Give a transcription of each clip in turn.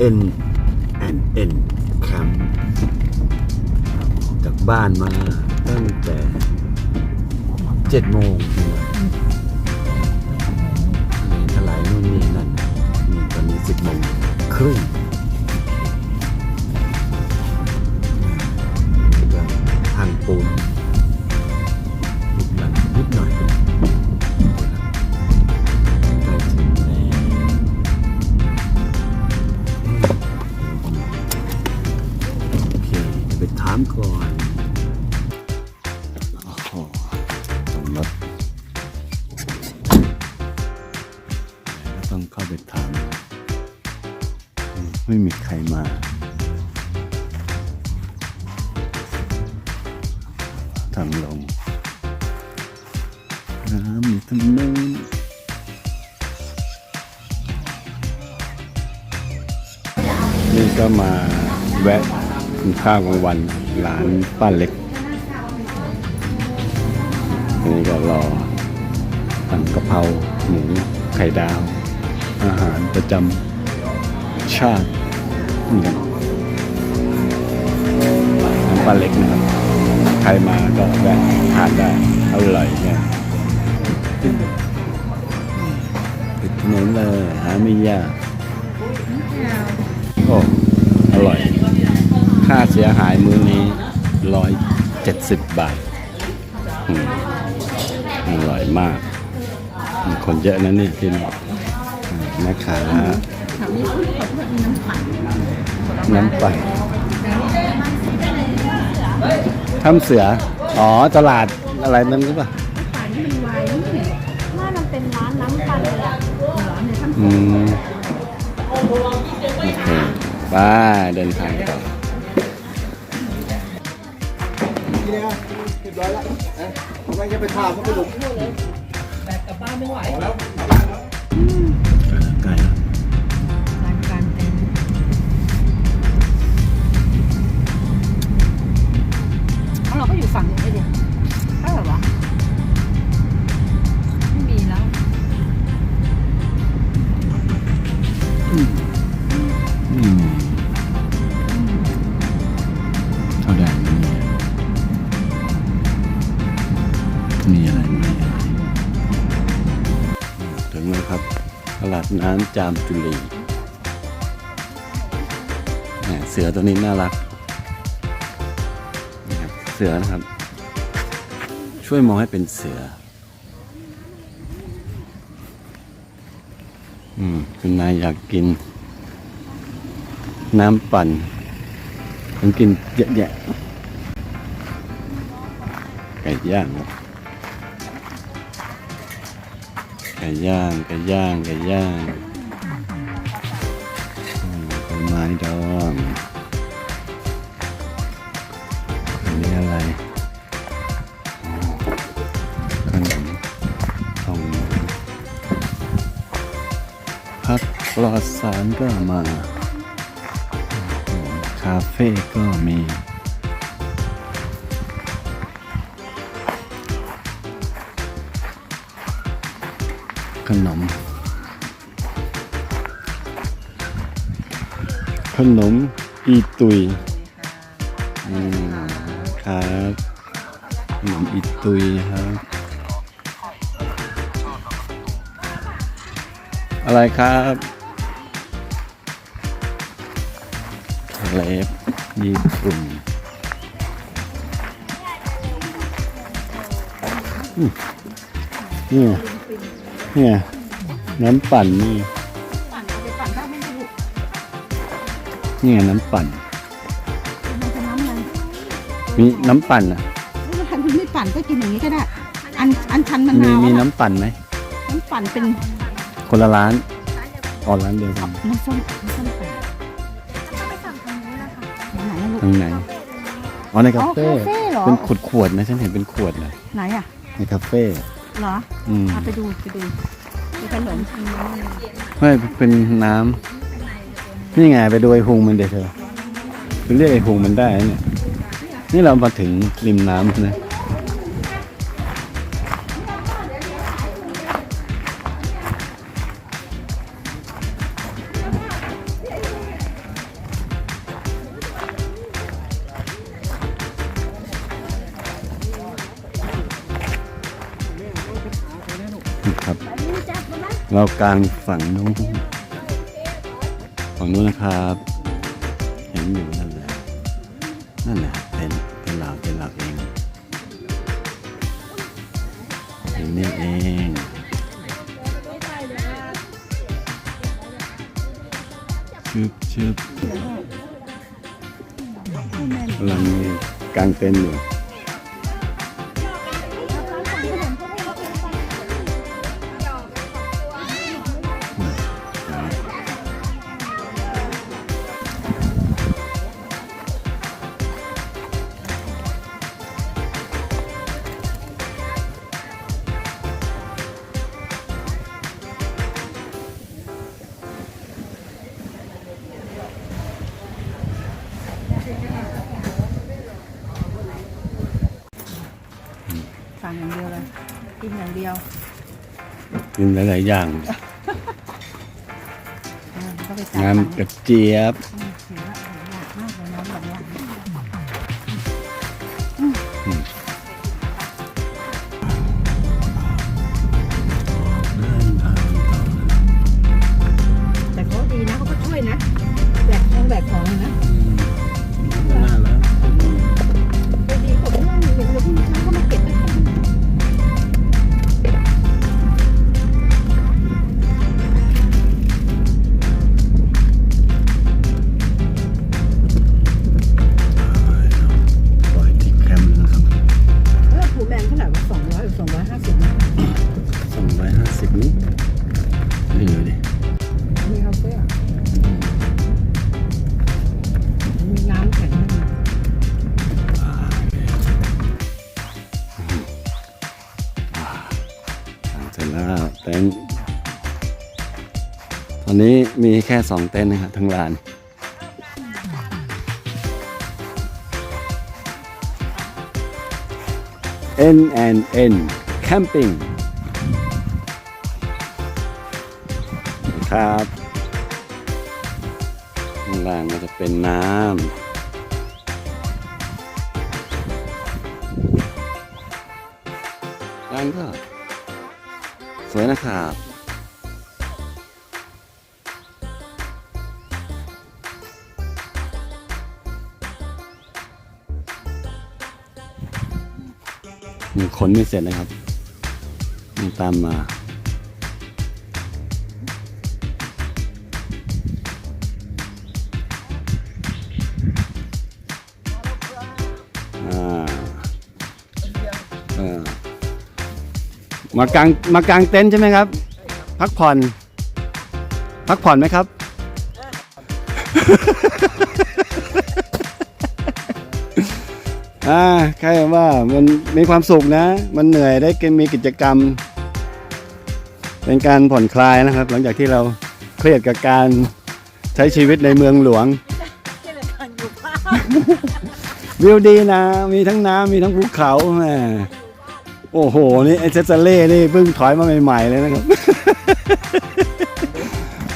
N and N Camp จากบ้านมาตั้งแต่เจ็ดโมงนี่ทลายนู่นนี่นั่นนี่ตอนนี้สิบโมงครึ่งนี่ก็ทางปูน ทางลงน้ำอยู่ทางนู้นนี่ก็มาแวะกินข้าวกลางวันร้านป้าเล็กอันนี้ก็รอสั่งกะเพราหมูไข่ดาว อาหารประจำชาตินี่ครับน้ำปลาเล็กนะครับ รมาก็แวะทานได้อร่อยเนี่ยติดถนนเลยหาไม่ยากโอ้อร่อย ค่าเสียหายมื้อนี้ร้อยเจ็ดสิบบาทอืมอร่อยมากมีคนเยอะนะนี่ที่นี่อืมแม่ค้าน้ำปั่นทำ เสือ อ๋อ ตลาดอะไรนั่นหรือเปล่าป่านนี้มันไวนี่ว่ามันเป็นร้านน้ำปั่นเลยอะเหรอเนี่ยท่านอืมโอเคบายเดินทางต่อนี่นะเรียบร้อยแล้วนะทำไมจะไปถามมันก็หลง อยู่ฝั่งนี้ไปดิใช่เหรอวะไม่มีแล้วอืมเท่าไหร่มีอะไรมีอะไรถึงแล้วครับ ตลาดน้ำจามจุลีเสือตัวนี้น่ารัก สือนะครับ ช่วยมองให้เป็นเสือ อืมคุณนายอยากกิน น้ำปั่นผมกินเยอะแยะไก่ย่างครับไก่ย่างไก่ย่างไก่ย่างอืมผลไม้ดอง สารก็มาคาเฟ่ก็มีขนม ขนมอีตุยอืมครับขนมอีตุยครับ อะไรครับ เลฟญี่ปุ่นอืมเนี่ยเนี่ยน้ำปั่นนี่ปั่นเอาไปปั่นถ้าไม่ถูกนี่ไงน้ำปั่น มันจะน้ำอะไรมีน้ำปั่นอะถ้าทันคุณไม่ปั่นก็กินอย่างนี้ก็ได้ อันอันชันมะมีนาวมีอะน้ำปั่นไหมน้ำปั่นเป็นคนละร้านอ๋อร้านเดียวกันน้ำส้มน้ำส้มปั่น ไหนอะลูกทางไหน อ๋อในคาเฟ่ อ๋อคาเฟ่เหรอ เป็นขวดขวดๆนะฉันเห็นเป็นขวดเลยไหนอะในคาเฟ่ เหรออืม เอาไปดูไปดูดูขนมไม่เป็นน้ำนี่ไงไปดูไอ้พุงมันเดี๋ยวเธอไปเรียกไอ้พุงมันได้นะเนี่ย นี่เรามาถึงริมน้ำนะ เรากลางฝั่งนู้นฝั่งนู้นนะครับ เห็นอยู่นั่นแหละนั่นแหละเป็นเป็นเราเป็นเราเองอยู่นี่เองชึบชึบกำลังกลางเต็นท์อยู่ หลาย ๆ อย่าง อ่าก็ไปจ่ายงามตังค์กระเจี๊ยบ อื เต็นท์ตอนนี้มีแค่สองเต็นท์นะครับทั้งลาน N and N Camping ครับข้างล่างก็จะเป็นน้ำ วยนะครับมีคนไม่เสร็จนะครับยังตามมา มากางมากางเต็นท์ใช่ไหมครับ พักผ่อน พักผ่อนไหมครับ อ่าใครว่ามันมีความสุขนะ มันเหนื่อยได้กินมีกิจกรรม เป็นการผ่อนคลายนะครับ หลังจากที่เราเครียดกับการใช้ชีวิตในเมืองหลวง วิวดีนะ มีทั้งน้ำมีทั้งภูเขาแหม โอ้โห นี่ไอเซสเล่นี่เพิ่งถอยมาใหม่ๆเลยนะครับ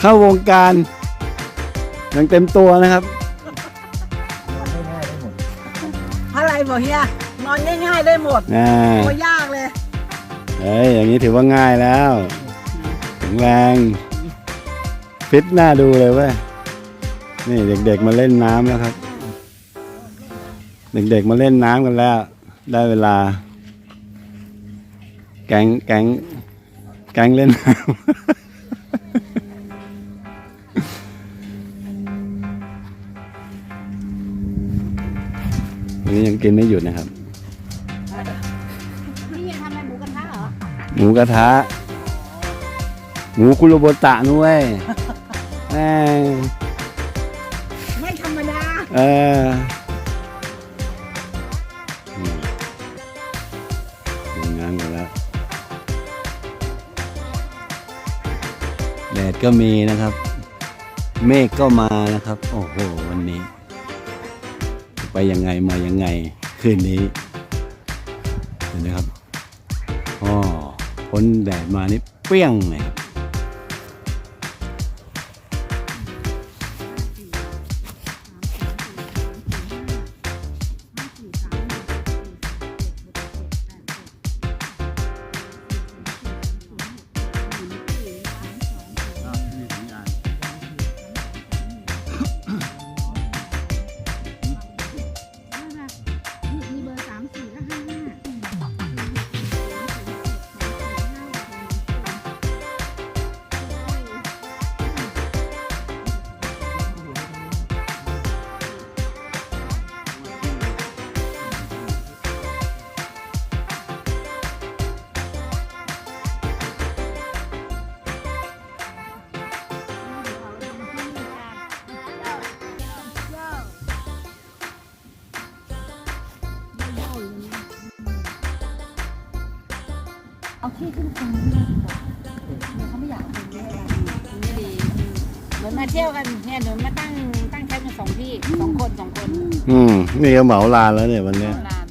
เข้าวงการยังเต็มตัวนะครับอะไรบอกเฮียนอนง่ายๆได้หมดอ่าโอ้ยากเลยเฮ้ยอย่างนี้ถือว่าง่ายแล้วแข็งแรงฟิตหน้าดูเลยเว้ยนี่เด็กๆมาเล่นน้ำแล้วครับ เด็กๆมาเล่นน้ำกันแล้ว ได้เวลา แก๊งแก๊งแก๊งเล่นน้ำวันนี้ยังกินไม่หยุดนะครับ นี่เฮียทำอะไรหมูกระทะเหรอหมูกระทะ หมูคุโรโบตะนุ้ยแม่งไม่ธรรมดา เอออื ก็มีนะครับ เมฆก็มานะครับ โอ้โห วันนี้ ไปยังไงมายังไงคืนนี้ เห็นไหมครับอ๋อพ้นแดดมานี่เปรี้ยงเลยครับ ที่ขึ้นคนไม่ได้บอกเดี๋ยวเขาไม่อยากเอาคนนี้ให้เราไม่ดีเหมือนมาเที่ยวกันเนี่ยหนูมาตั้งตั้งแคมป์กันสองที่สองคนสองคนอืม นี่ก็เหมาลานแล้วเนี่ยวันเนี้ยนาน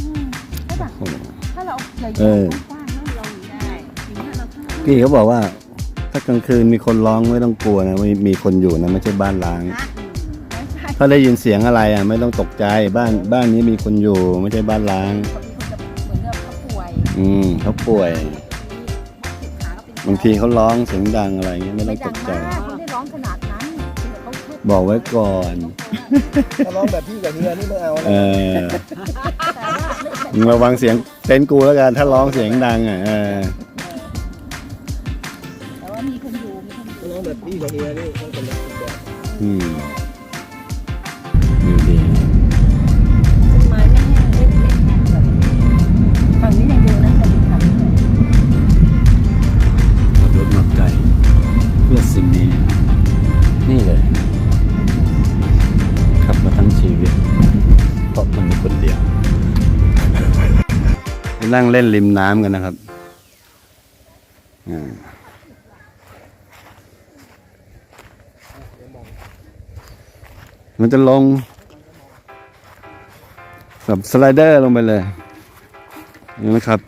อืมใช่ป่ะโอ้โหถ้าเราใหญ่เออๆกว้างๆแล้วเราอย่างได้เงี้ยเราถ้าพี่เขาบอกว่า ถ้ากลางคืนมีคนร้องไม่ต้องกลัวนะมีมีคนอยู่นะไม่ใช่บ้านล้างไม่ใช่ถ้าได้ยินเสียงอะไรอะ ไม่ต้องตกใจบ้านบ้านนี้มีคนอยู่ไม่ใช่บ้านล้างเขามีคน อืมเขาป่วยติดขาก็เป็นบางทีเขาร้องเสียงดังอะไรเงี้ยไม่ต้ไม่องตดังกใจมากเขาไม่ได้ร้องขนาดนั้นเดี๋ยวเขาแค่บอกไว้ก่อน ถ้าร้องแบบพี่กับเฮียนี่ไม่เอาเอนะอแต่ว่าไม่ใช่มึงระวังเสียงเต็นท์กูแล้วกันถ้าร้องเสียงดังอะเออแต่ว่ามีคนอยู่มีคนอยู่ถ้าร้องแบบพี่กับเฮียนี่ต้องเป็นแบบอีกแบบอืม นั่งเล่นริมน้ำกันนะครับอ่ามันจะลงแบบสไลเดอร์ลงไปเลยนี่นะครับ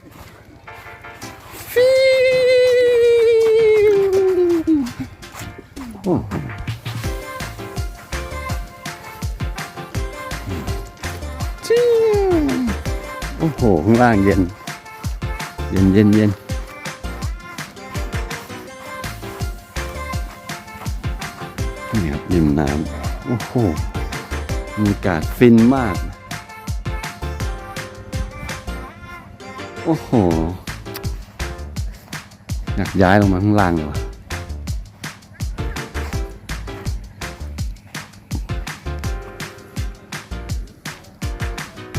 โอ้ อ้โห ข้างล่างเย็น เย็นเย็นเย็นนี่ครับริมน้ำโอ้โหบรรยากาศฟินมาก โอ้โห อยากย้ายลงมาข้างล่างเลยวะ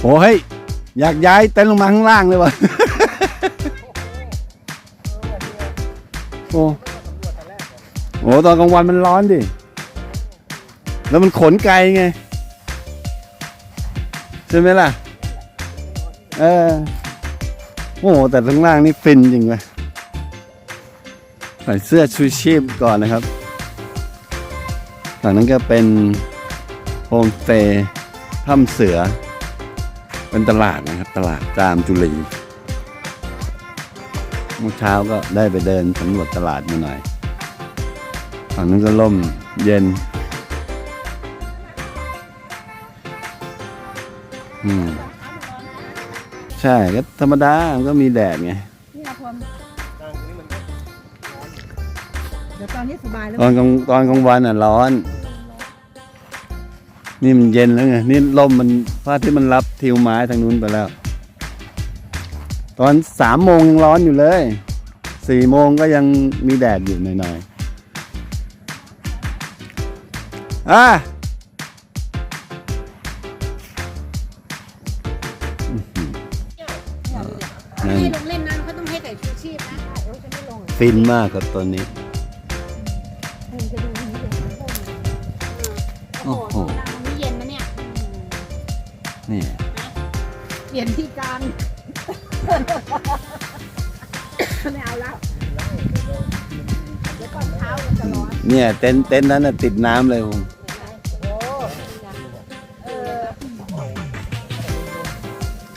โอ้เฮ้ย อยากย้ายเต็นท์ลงมาข้างล่างเลยวะโอ้โหตอนกลางวันมันร้อนดิ แล้วมันขนไกลไง ใช่ไหมล่ะ เออ โอ้โห แต่ข้างล่างนี่ฟินจริงเลยใส่เสื้อชูชีพก่อนนะครับฝั่งนั้นก็เป็นโฮมสเตย์ถ้ำเสือ เป็นตลาดนะครับ ตลาดจามจุลีเมื่อเช้าก็ได้ไปเดินสำรวจตลาดมาหน่อยฝั่งนั้นก็ร่มเย็น อืม ใช่ก็ธรรมดามันก็มีแดดไงนี่เราพรมเดี๋ยวตอนนี้สบายแล้ว ตอนกลางตอนกลางวันอะร้อน นี่มันเย็นแล้วไงนี่ลมมันพระอาที่มันรับทิวไม้ทางนู้นไปแล้ว ตอนสามโมงยังร้อนอยู่เลยสี่โมงก็ยังมีแดดอยู่หน่อยๆอะนั่นให้ลงเล่นน้ำเขาต้องให้ใส่ชูชีพนะเดี๋ยวจะไม่ลง ฟินมากครับตัวนี้ภู แล้วเดี๋ยวก่อนเช้ามันจะร้อนเนี่ยเต็นท์เต็นท์นั้นน่ะติดน้ำเลยผมโอ้เออ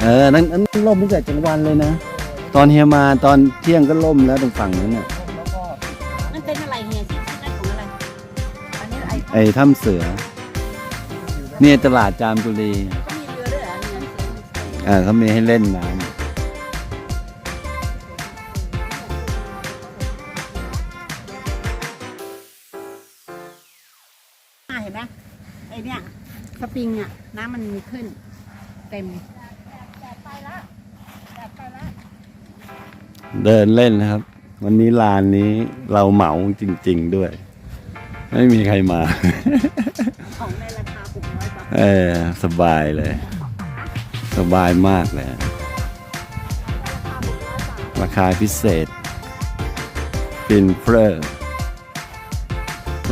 เออนั่นนั่นล่มตั้งแต่กลางวันเลยนะ ตอนเฮียมาตอนเที่ยงก็ล่มแล้วตรงฝั่งนั้นน่ะนั่นเป็นอะไรเฮียที่ที่นั่นของอะไร อันนี้ไอ้ไอ้ถ้ำเสือ เนี่ยตลาดจามจุรีก็มีเรือด้วยเหรอเนี่ย อ่าเขามีให้เล่นน้อะ เห็นไหมไอเนี่ยสปริงอะน้ำมันมีขึ้น เต็มำเดินเล่นนะครับ วันนี้ลานนี้เราเหมาจริง ๆด้วย ไม่มีใครมา ของในราคาหกร้อยบาทเออสบายเลย สบายมากเลย ราคาพิเศษฟินเฟอร์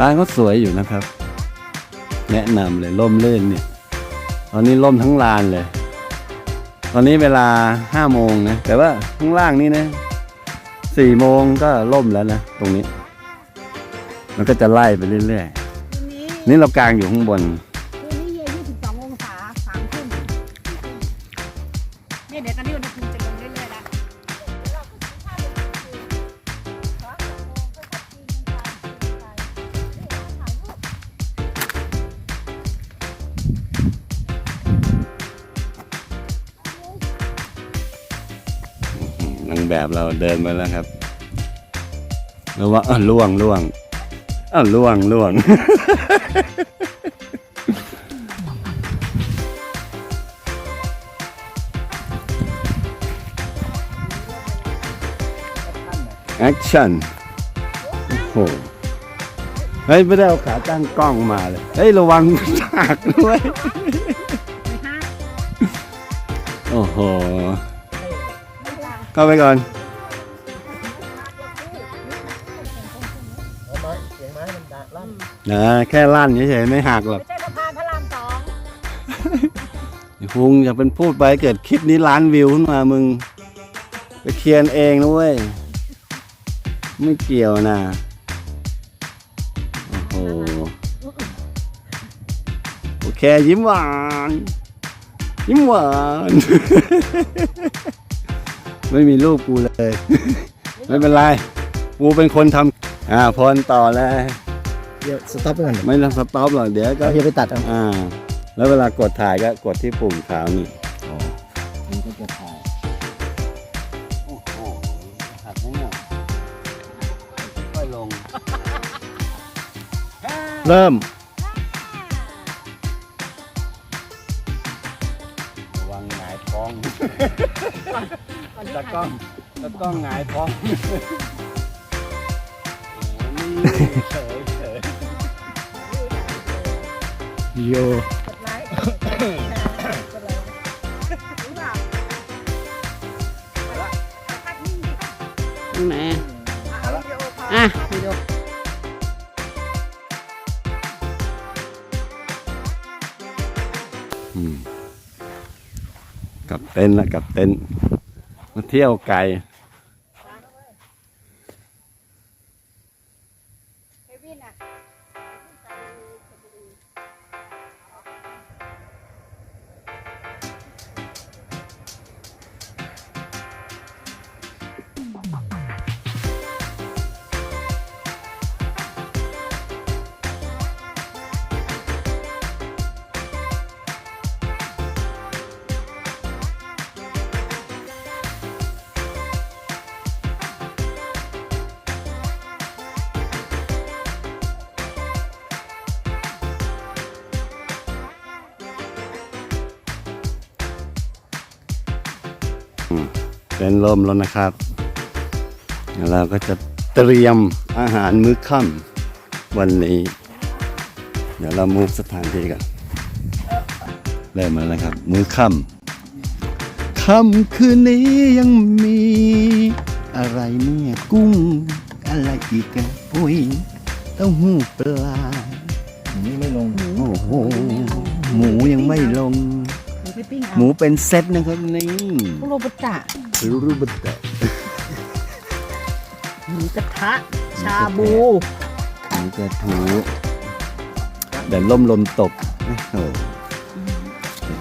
ร้านก็สวยอยู่นะครับ แนะนำเลยร่มรื่นเนี่ยตอนนี้ร่มทั้งลานเลย ตอนนี้เวลาห้าโมงนะ แต่ว่าข้างล่างนี่นะสี่โมงก็ล่มแล้วนะ ตรงนี้ มันก็จะไล่ไปเรื่อยๆ นี่เรากางอยู่ข้างบนคืนนี้เย็น22องศาสามทุ่มเนี่ยเดี๋ยวตอนนี้อุณหภูมิจะ แบบเราเดินมาแล้วครับแล้วว่าอ้าวล่วงล่วงอ้าวล่วงล่วง แอคชั่น โอ้โห เฮ้ย ไม่ได้เอาขาตั้งกล้องมาเลย เฮ้ย ระวังหักด้วยไม่ห้าโอ้โห เข้าไปก่อนเอาไม้เสียงไม้มันดังลั่นนะแค่ลั่นเฉยๆไม่หักหรอกไม่ใช่สะพานพระรามสองพุงอย่าเป็นพูดไปเกิดคลิปนี้ล้านวิวขึ้นมามึง ไปเคียร์เองนะเว้ย ไม่เกี่ยวนะ โอ้โห โอเค ยิ้มหวาน ยิ้มหวาน ไม่มีรูปกูเลย ไม่เป็นไร กูเป็นคนทำอ่าพรต่อแล้วเดี๋ยวสต็อปไปก่อนไม่ต้องสต็อปหรอกเดี๋ยวก็เราจะไปตัดเอาอ่า แล้วเวลากดถ่ายก็กดที่ปุ่มขาวนี่มันก็จะถ่ายโอ้โหหักไหมเนี่ยค่อยลง เริ่ม ท้อง ตะกล้องตะกล้องหงายท้องเฉยเฉยโยไลค์ตรงไหนอะวิดีโอ ต็นท์ละกับเต็นท์มาเที่ยวไก เต็นท์ล่มแล้วนะครับเดี๋ยวเราก็จะเตรียมอาหารมื้อค่ำวันนี้ เดี๋ยวเรามูฟสถานที่กันเริ่มมาแล้วครับ มื้อค่ำค่ำคืนนี้ยังมี อะไรเนี่ยกุ้ง อะไรอีกกันอุ้ยเต้าหู้ปลานี่ไม่ลงโอ้โหหมูยังไม่ลงหนูไปปิ้งหเอามูเป็นเซตนะครับนี่คุโรบุตะ รูปแบบหมูกระทะ ชาบู หมูกระทูแต่ล่มลมตกโอ้โห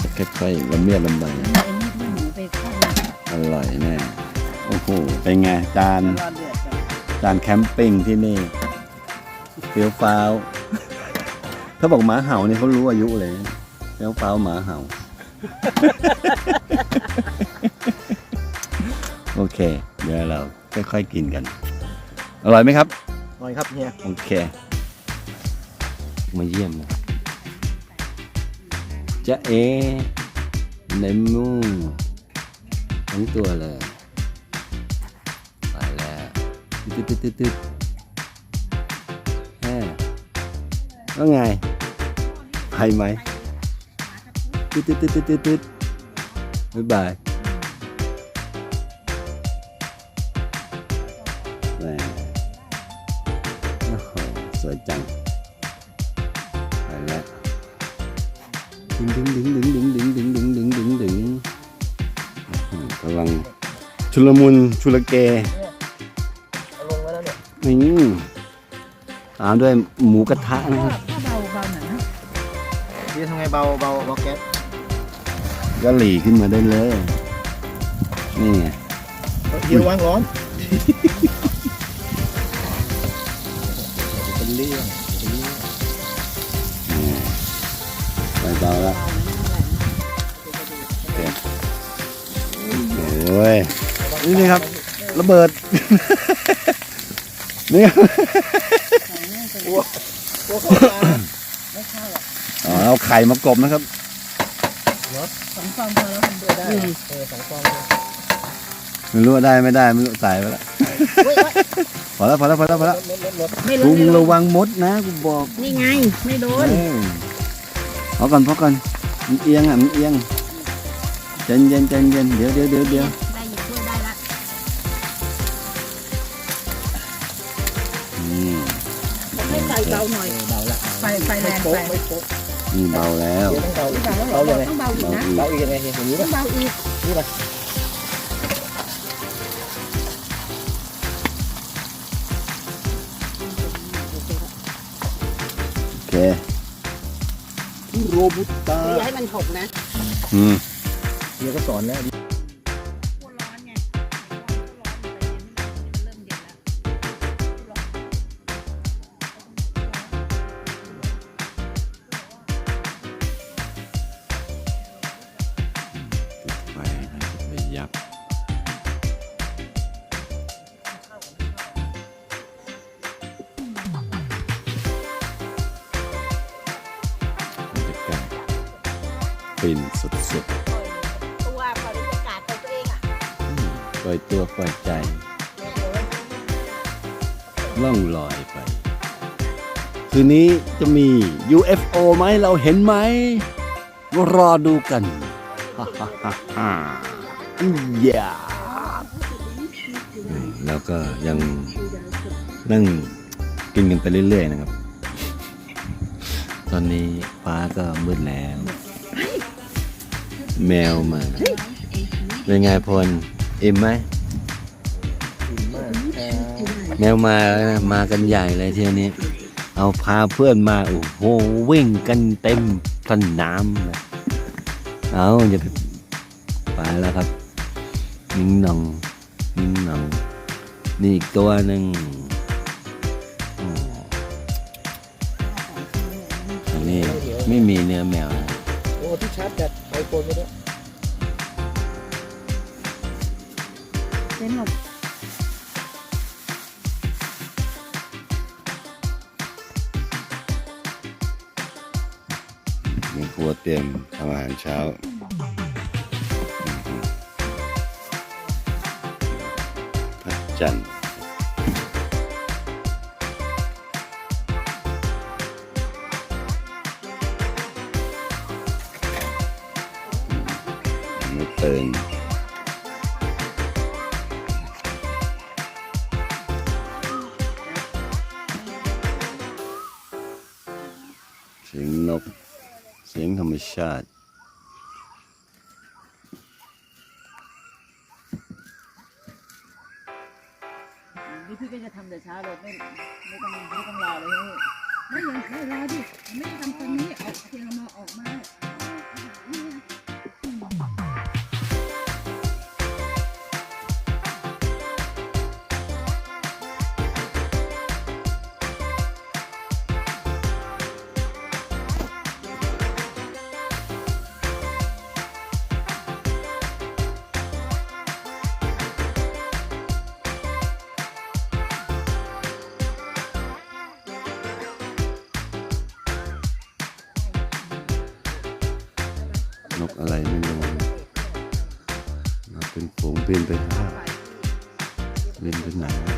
จะค่อยๆละเมียดลำใบไอ้นี่ด้วยหมูไปข้างในอร่อยแน่โอ้โหเป็นไงจานรอเดือดก่อนจานแคมปิ้งที่นี่เฟี้ยวฟ้าวถ้าบอกหมาเห่านี่เขารู้อายุเลยเฟี้ยวฟ้าวหมาเห่า เคเดี๋ยวเราค่อยๆกินกัน อร่อยไหมครับ หน่อยครับเฮียโอเค มาเยี่ยมนะจะเอในมูทั้งตัวเลยไปแล้วตึ๊ดตึ๊ดตึ๊ดตึ๊ดแฮ่ว่าไงไปไหมตึ๊ดตึ๊ดตึ๊ดตึ๊ดตึ๊ดตึ๊ดบ๊ายบาย จังไปแล้วดึงดึงดึงดึงดึงดึงดึงดึงดึงดึงดึงอื้อหือกำลังชุลมุนชุลเกนี่ตามด้วยหมูกระทะนะครับถ้าเบาเบาหน่อยนะพี่ทำไงเบาเบาเบาแก๊สก็หลีขึ้นมาได้เลย นี่ไงเดี๋ยววางร้อน เป็นเรื่องเป็นเรื่องไปเบาแล้วโอ้ยนี่นี่ครับระเบิด นี่ครับตัวเข้ามาไม่เข้าหรอกอ๋อเอาไข่มากบนะครับสองฟองพอแล้วมันเดือดได้เออสองฟอง ไม่รู้ว่าได้ไม่ได้ไม่รู้ใส่ไปแล้วพอแล้วพอแล้วพอแล้วพอแล้วลดลดลดไม่คุรู้ณไม่รู้ระวังมดนะกูบอกนี่ไง ไม่โดนเออพอก่อนพอก่อนมันเอียงอะมันเอียงใจเย็นใจเย็นเดี๋ยวเดี๋ยวเดี๋ยวเดี๋ยวได้หยิบถ้วยได้ละอืมผมให้ไฟเบาหน่อยเบาละไฟไฟแรงโป๊ะไปไม่โป๊ะนี่เบาแล้วเดี๋ยวต้องเบาอีกเบาแล้วเหรเบาอยังไงต้องเบาอีกนะเบาอีกเบาอีกยังไงอย่างนี้ต้อป่ะงเบาอีกนี่ป่ะ โอเคโรบุตาอย่าให้มันหกนะ อืมเดี๋ยวก็สอนนะร้ คืนนี้จะมี UFO ไหมเราเห็นไหม รอดูกันฮ่าฮ่าฮ่าฮ่าอย่าแล้วก็ยังนั่งกินกันไปเรื่อยๆนะครับ ตอนนี้ฟ้าก็มืดแล้ว แมวมาเป็นไงพลอิ่มไหมอิ่มมากอ่าแมวมาแล้วนะมากันใหญ่เลยเที่ยวนี้ เอาพาเพื่อนมาโอ้โหวิ่งกันเต็มสนามเลยเอาอย่าไปไปแล้วครับนิ่งนองนิ่งนองนี่อีกตัวหนึ่งอันนี้ไม่มีเนื้อแมวนะโอ้ที่ชาร์จแบตไอโฟนไปด้ เตรียมทำอาหารเช้าพัดจันทร์ สี เป็นฝูงบินไปหาบินไปไหนหา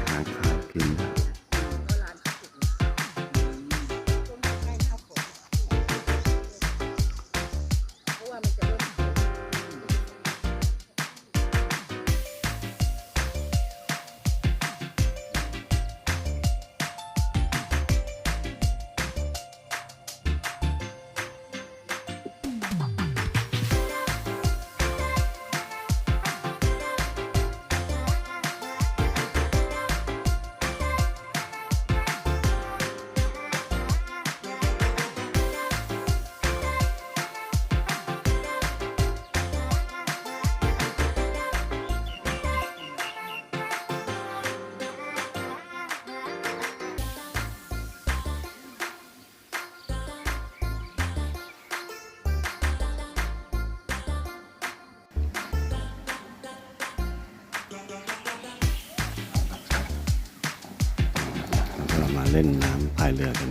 เล่นน้ำพายเรือกัน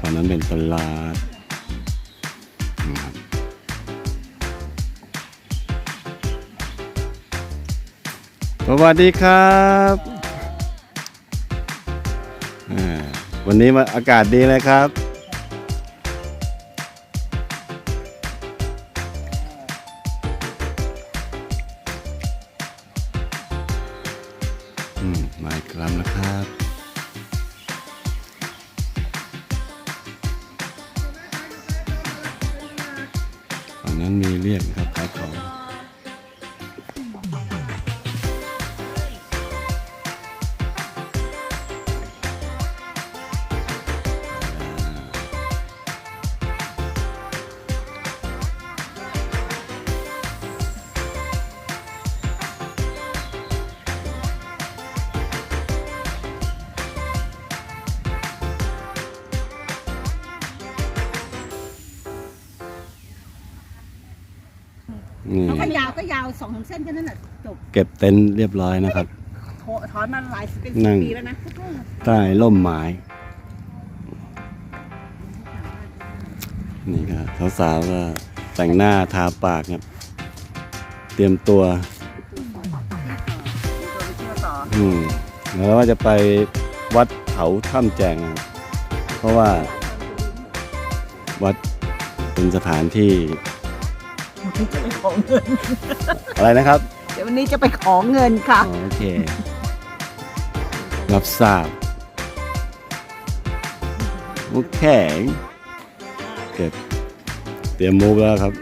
ตอนนั้นเป็นตลาดนะครับสวัสดีครับอ่าวันนี้มาอากาศดีเลยครับายาวก็ยาวสองสามเส้นแค่นั้นแหละจบเก็บเต็นท์เรียบร้อยนะครับ โถถอนมาหลายเป็นนั่สิบง ปีแล้วนะใต้ร่มไม้นี่ครับสาวๆก็แต่งหน้าทาปากครับ เตรียมตัวอืมแล้วว่าจะไปวัดเขาถ้ำแจงนะครับเพราะว่าวัดเป็นสถานที่ จะไปขอเงิน อะไรนะครับเดี๋ยววันนี้จะไปขอเงินค่ะอ๋อโอเค รับทราบโอเคเก็บเตรียมมูฟแล้วครับ